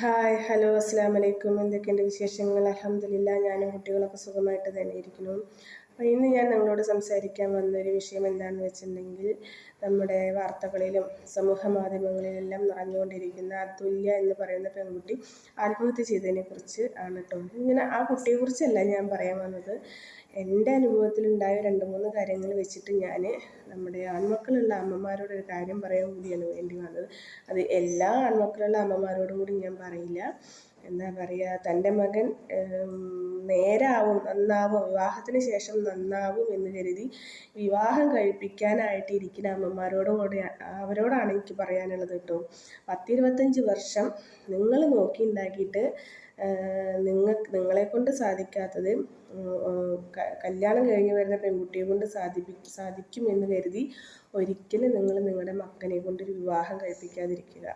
Hi hello അസ്സാം വലൈക്കും എന്തൊക്കെയുണ്ട് വിശേഷങ്ങൾ? അലഹമില്ല ഞാനും കുട്ടികളൊക്കെ സുഖമായിട്ട് തന്നെ ഇരിക്കുന്നു. അപ്പോൾ ഇന്ന് ഞാൻ നിങ്ങളോട് സംസാരിക്കാൻ വന്നൊരു വിഷയം എന്താണെന്ന് വെച്ചിട്ടുണ്ടെങ്കിൽ നമ്മുടെ വാർത്തകളിലും സമൂഹ മാധ്യമങ്ങളിലെല്ലാം നിറഞ്ഞുകൊണ്ടിരിക്കുന്ന അതുല്യ എന്ന് പറയുന്ന പെൺകുട്ടി ആത്മഹത്യ ചെയ്തതിനെ കുറിച്ച് ആണ് കേട്ടോ ഇങ്ങനെ ആ കുട്ടിയെക്കുറിച്ചല്ല ഞാൻ പറയാൻ വന്നത്. എന്റെ അനുഭവത്തിലുണ്ടായ രണ്ട് മൂന്ന് കാര്യങ്ങൾ വെച്ചിട്ട് ഞാൻ നമ്മുടെ ആൺമക്കളുള്ള അമ്മമാരോട് ഒരു കാര്യം പറയാൻ കൂടിയാണ് വേണ്ടി വന്നത്. അത് എല്ലാ ആൺമക്കളുള്ള അമ്മമാരോടും കൂടി ഞാൻ പറയില്ല. എന്താ പറയുക തന്റെ മകൻ നേരാവും നന്നാവും വിവാഹത്തിന് ശേഷം നന്നാവും എന്ന് കരുതി വിവാഹം കഴിപ്പിക്കാനായിട്ട് ഇരിക്കുന്ന അമ്മമാരോടും കൂടെ അവരോടാണ് എനിക്ക് പറയാനുള്ളത് കേട്ടോ. പത്തിരുപത്തഞ്ച് വർഷം നിങ്ങൾ നോക്കി ഉണ്ടാക്കിയിട്ട് നിങ്ങൾക്ക് നിങ്ങളെ കൊണ്ട് സാധിക്കാത്തത് കല്യാണം കഴിഞ്ഞ് വരുന്ന പെൺകുട്ടിയെ കൊണ്ട് സാധിപ്പി സാധിക്കുമെന്ന് കരുതി ഒരിക്കലും നിങ്ങൾ നിങ്ങളുടെ മക്കനെ കൊണ്ട് വിവാഹം കഴിപ്പിക്കാതിരിക്കുക.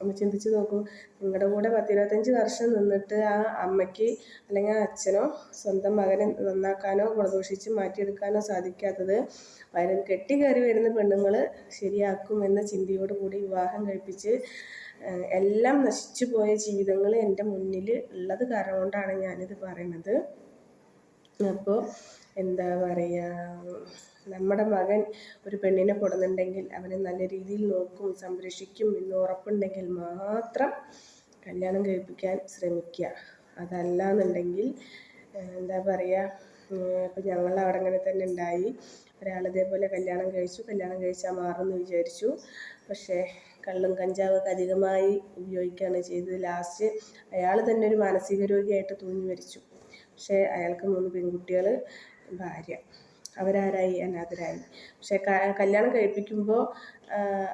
ഒന്ന് ചിന്തിച്ച് നോക്കൂ നിങ്ങളുടെ കൂടെ പത്തിരുപത്തഞ്ച് വർഷം നിന്നിട്ട് ആ അമ്മയ്ക്ക് അല്ലെങ്കിൽ ആ അച്ഛനോ സ്വന്തം മകനെ നന്നാക്കാനോ ഗുണദോഷിച്ച് മാറ്റിയെടുക്കാനോ സാധിക്കാത്തത് വയറിൽ കെട്ടി കയറി വരുന്ന പെണ്ണുങ്ങൾ ശരിയാക്കും എന്ന ചിന്തയോട് കൂടി വിവാഹം കഴിപ്പിച്ച് എല്ലാം നശിച്ചു പോയ ജീവിതങ്ങൾ എന്റെ മുന്നിൽ ഉള്ളത് കാരണം കൊണ്ടാണ് ഞാനിത് പറയുന്നത്. അപ്പോൾ എന്താ പറയുക നമ്മുടെ മകൻ ഒരു പെണ്ണിനെ കൊടുന്നുണ്ടെങ്കിൽ അവനെ നല്ല രീതിയിൽ നോക്കും സംരക്ഷിക്കും എന്ന് ഉറപ്പുണ്ടെങ്കിൽ മാത്രം കല്യാണം കഴിപ്പിക്കാൻ ശ്രമിക്കുക. അതല്ല എന്നുണ്ടെങ്കിൽ എന്താ പറയുക ഇപ്പം ഞങ്ങൾ അവിടെ അങ്ങനെ തന്നെ ഉണ്ടായി. ഒരാൾ ഇതേപോലെ കല്യാണം കഴിച്ചു കല്യാണം കഴിച്ചാൽ മാറുമെന്ന് വിചാരിച്ചു. പക്ഷേ കള്ളും കഞ്ചാവൊക്കെ അധികമായി ഉപയോഗിക്കുകയാണ് ചെയ്തത്. ലാസ്റ്റ് അയാൾ തന്നെ ഒരു മാനസിക രോഗിയായിട്ട് തൂങ്ങി മരിച്ചു. പക്ഷേ അയാൾക്ക് മൂന്ന് പെൺകുട്ടികൾ ഭാര്യ. അവരാരായി അനാഥരായി പക്ഷേ കല്യാണം കഴിപ്പിക്കുമ്പോൾ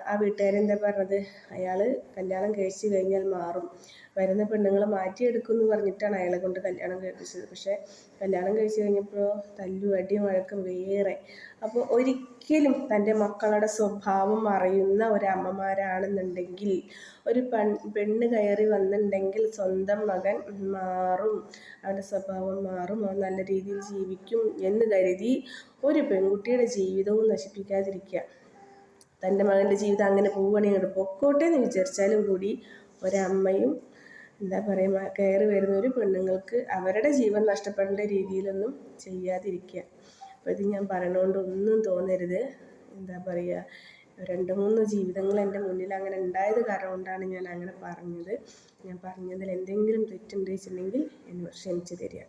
ആ വീട്ടുകാരെന്താ പറഞ്ഞത്? അയാൾ കല്യാണം കഴിച്ച് കഴിഞ്ഞാൽ മാറും. വരുന്ന പെണ്ണുങ്ങളെ മാറ്റിയെടുക്കും എന്ന് പറഞ്ഞിട്ടാണ് അയാളെ കൊണ്ട് കല്യാണം കഴിപ്പിച്ചത്. പക്ഷേ കല്യാണം കഴിച്ച് കഴിഞ്ഞപ്പോൾ തല്ലും അടിയും വഴക്കും വേറെ. അപ്പോൾ ഒരിക്കലും തന്റെ മക്കളുടെ സ്വഭാവം അറിയുന്ന ഒരമ്മമാരാണെന്നുണ്ടെങ്കിൽ ഒരു പെൺ പെണ്ണ് കയറി വന്നിട്ടുണ്ടെങ്കിൽ സ്വന്തം മകൻ മാറും. അവന്റെ സ്വഭാവം മാറും. അവൻ നല്ല രീതിയിൽ ജീവിക്കും എന്ന് കരുതി ഒരു പെൺകുട്ടിയുടെ ജീവിതവും നശിപ്പിക്കാതിരിക്കുക. തന്റെ മകന്റെ ജീവിതം അങ്ങനെ പോവുകയാണെങ്കിൽ പൊക്കോട്ടെ എന്ന് വിചാരിച്ചാലും കൂടി ഒരമ്മയും എന്താ പറയുക കയറി വരുന്ന ഒരു പെണ്ണുങ്ങൾക്ക് അവരുടെ ജീവൻ നഷ്ടപ്പെടേണ്ട രീതിയിലൊന്നും ചെയ്യാതിരിക്കുക. അപ്പോൾ ഇത് ഞാൻ പറയണതുകൊണ്ട് ഒന്നും തോന്നരുത്. എന്താ പറയുക രണ്ട് മൂന്ന് ജീവിതങ്ങൾ എന്റെ മുന്നിൽ അങ്ങനെ ഉണ്ടായത് കാരണം കൊണ്ടാണ് ഞാൻ അങ്ങനെ പറഞ്ഞത്. ഞാൻ പറഞ്ഞതിൽ എന്തെങ്കിലും തെറ്റുണ്ടെന്ന് വെച്ചിട്ടുണ്ടെങ്കിൽ എന്നെ ക്ഷമിച്ച് തരിക.